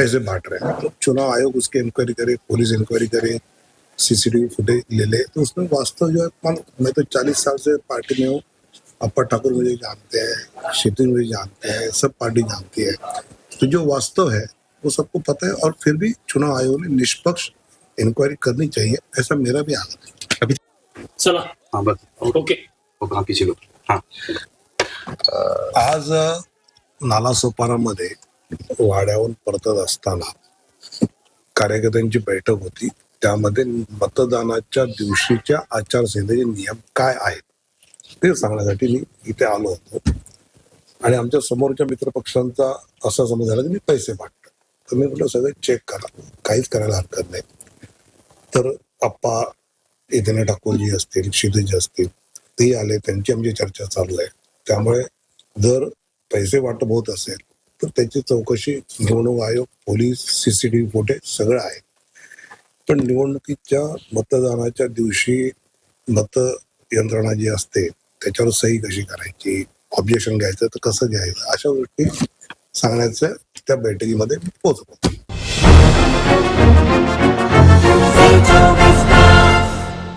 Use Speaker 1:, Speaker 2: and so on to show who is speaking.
Speaker 1: पैसे बांट रहे हैं। तो चुनाव आयोग उसकी इंक्वायरी करे पुलिस इंक्वायरी करे सीसीटीवी फुटेज ले ले तो उसमें वास्तव जो है मान- मैं तो चालीस साल से पार्टी में हूँ। अप्पा ठाकुर मुझे जानते हैं क्षितिज मुझे जानते हैं सब पार्टी जानती है। तो जो वास्तव है वो सबको पता है और फिर भी चुनाव आयोग ने निष्पक्ष इंक्वायरी करनी चाहिए ऐसा मेरा भी आग्रह है।
Speaker 2: चला।
Speaker 3: हाँ बस।
Speaker 2: ओके।
Speaker 3: हाँ हाँ।
Speaker 1: आज नालासोपारामध्ये वाड्याहून परतत असताना कार्यकर्त्यांची बैठक होती. त्यामध्ये मतदानाच्या दिवशीच्या आचारसंहितेचे नियम काय आहेत? ते सांगण्यासाठी मी इथे आलो होतो. आणि आमच्या समोरच्या मित्रपक्षांचा असा समज झाला की मी पैसे मागतो. तर मी म्हटलं सगळं चेक करा. काहीच करायला हरकत नाही. तर अप्पा इथे ठाकूरजी असतील शिदेजी असतील ते आले. त्यांची आमची चर्चा चालू आहे. त्यामुळे जर पैसे वाटप होत असेल तर त्याची चौकशी निवडणूक आयोग पोलीस सीसीटीव्ही फुटेज सगळं आहे. पण निवडणुकीच्या मतदानाच्या दिवशी मत यंत्रणा जी असते त्याच्यावर सही कशी करायची ऑब्जेक्शन घ्यायचं तर कसं घ्यायचं अशा गोष्टी सांगण्याचं त्या बैठकीमध्ये पोहोचलो.